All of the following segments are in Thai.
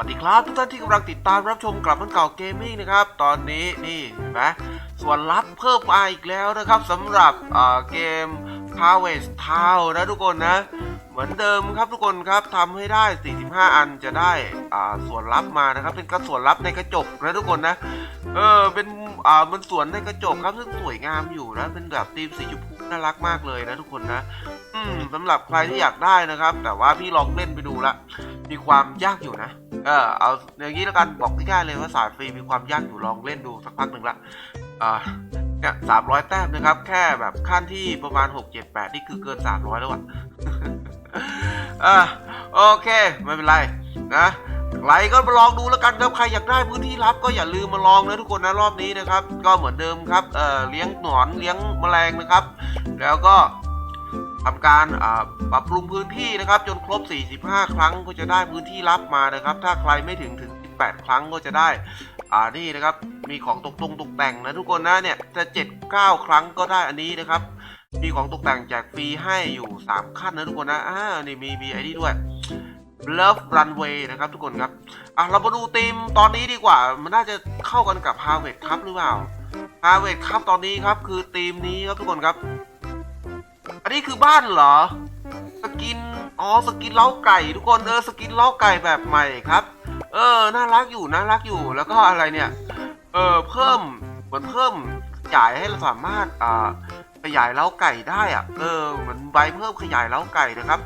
วัสดีครับทุกท่านที่กำลังติดตามรับชมกลับมันเก่าเกมมิ่งนะครับ ตอนนี้นี่เห็นไหมส่วนลับเพิ่มมาอีกแล้วนะครับสำหรับเกม Harvest o w n นะทุกคนนะ เหมือนเดิมครับทุกคนครับทำให้ได้ 45 อันจะได้ส่วนลับมานะครับ เป็นกระส่วนลับในกระจกนะทุกคนนะเออเป็นอ่ามันสวนในกระจกครับซึ่งสวยงามอยู่นะเป็นแบบธีมสีชมพูน่ารักมากเลยนะทุกคนนะ อืมสำหรับใครที่อยากได้นะครับ แต่ว่าพี่ลองเล่นไปดูละ มีความยากอยู่นะ เออเอาอย่างนี้แล้วกันบอกง่ายๆเลยว่าสายฟรีมีความยากอยู่ลองเล่นดูสักพักหนึ่งละอ่าเนี่ยสามร้อยแต้มนะครับ แค่แบบขั้นที่ประมาณหกเจ็ดแปดนี่คือเกินสามร้อยแล้วอะอ่าโอเค ไม่เป็นไรนะใครก็มาลองดูแล้วกันครับใครอยากได้พื้นที่ลับก็อย่าลืมมาลองนะทุกคนนะรอบนี้นะครับ ก็เหมือนเดิมครับเอ่อเลี้ยงหนอนเลี้ยงแมลงนะครับ แล้วก็ ทำการปรับปรุงพื้นที่นะครับจนครบ 45 ครั้งก็จะได้พื้นที่ลับมานะครับ ถ้าใครไม่ถึงถึง 18 ครั้งก็จะได้อ่านี่นะครับมีของตกตรงตกแต่งนะทุกคนนะเนี่ยจะ7 9 ครั้งก็ได้อันนี้นะครับ มีของตกแต่งแจกฟรีให้อยู่ 3 ขั้นนะทุกคนนะอ่านี่มีมีไอ้นี่ด้วย Love Runway นะครับทุกคนครับอะเรามาดูธีมตอนนี้ดีกว่า มันน่าจะเข้ากันกับ Harvest ครับหรือเปล่า Harvest ครับตอนนี้ครับคือธีมนี้ครับทุกคนครับ อันนี้คือบ้านเหรอ สกิน อ๋อ สกินเล้าไก่ ทุกคน เออ สกินเล้าไก่แบบใหม่ครับ เออ น่ารักอยู่ น่ารักอยู่ แล้วก็อะไรเนี่ย เออ เพิ่ม เหมือนเพิ่มขยายให้เราสามารถ อ่า ขยายเล้าไก่ได้อะเออ เหมือนใบเพิ่มขยายเล้าไก่นะครับ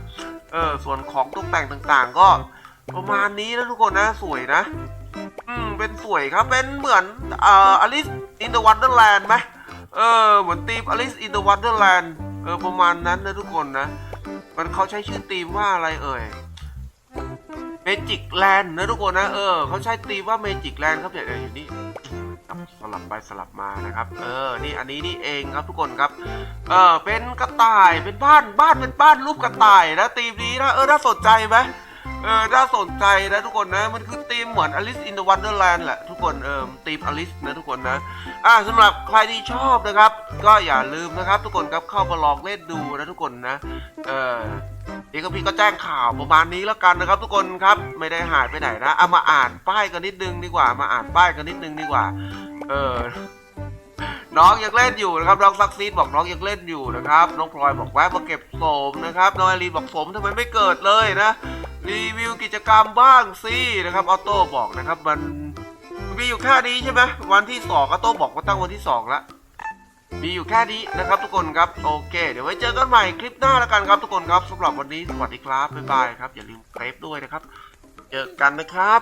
เออ ส่วนของตกแต่งต่างๆ ก็ประมาณนี้นะทุกคนนะ สวยนะ อืม เป็นสวยครับ เป็นเหมือนอ่า Alice in the Wonderland ไหมเออ เหมือนทีม Alice in the Wonderland เออ เออประมาณนั้นนะทุกคนนะ มันเขาใช้ชื่อทีมว่าอะไรเอ่ย Magic Land นะทุกคนนะเออเขาใช้ทีมว่าเมจิกแลนด์ครับเนี่ยเดี๋ยวอยู่นี่สลับไปสลับมานะครับ เออนี่อันนี้นี่เองครับทุกคนครับ เออเป็นกระต่ายเป็นบ้านบ้านเป็นบ้านรูปกระต่ายนะทีมนี้นะเออน่าสนใจไหม เออน่าสนใจนะทุกคนนะ มันคือธีมเหมือน Alice in the Wonderland แหละทุกคนเออธีม Alice นะทุกคนนะ อ่าสำหรับใครที่ชอบนะครับ ก็อย่าลืมนะครับ ทุกคนครับเข้ามาลองเล่นดูนะทุกคนนะ เออเอกพีก็แจ้งข่าวประมาณนี้แล้วกันนะครับ ทุกคนครับไม่ได้หายไปไหนนะเอามาอ่านป้ายกันนิดนึงดีกว่ามาอ่านป้ายกันนิดนึงดีกว่า เออน้องยังเล่นอยู่นะครับน้องซักซีดบอกน้องยังเล่นอยู่นะครับน้องพลอยบอกแวะมาเก็บโสมนะครับน้องไอรีนบอกโสมทำไมไม่เกิดเลยนะ รีวิวกิจกรรมบ้างสินะครับออโต้บอกนะครับ มันมีอยู่แค่นี้ใช่ไหมวันที่สองออโต้บอกว่าตั้งวันที่สองละมีอยู่แค่นี้นะครับทุกคนครับโอเค เดี๋ยวไว้เจอกันใหม่คลิปหน้าแล้วกันครับทุกคนครับสำหรับวันนี้สวัสดีครับบ๊ายบายครับอย่าลืมเครปด้วยนะครับ เจอกันนะครับ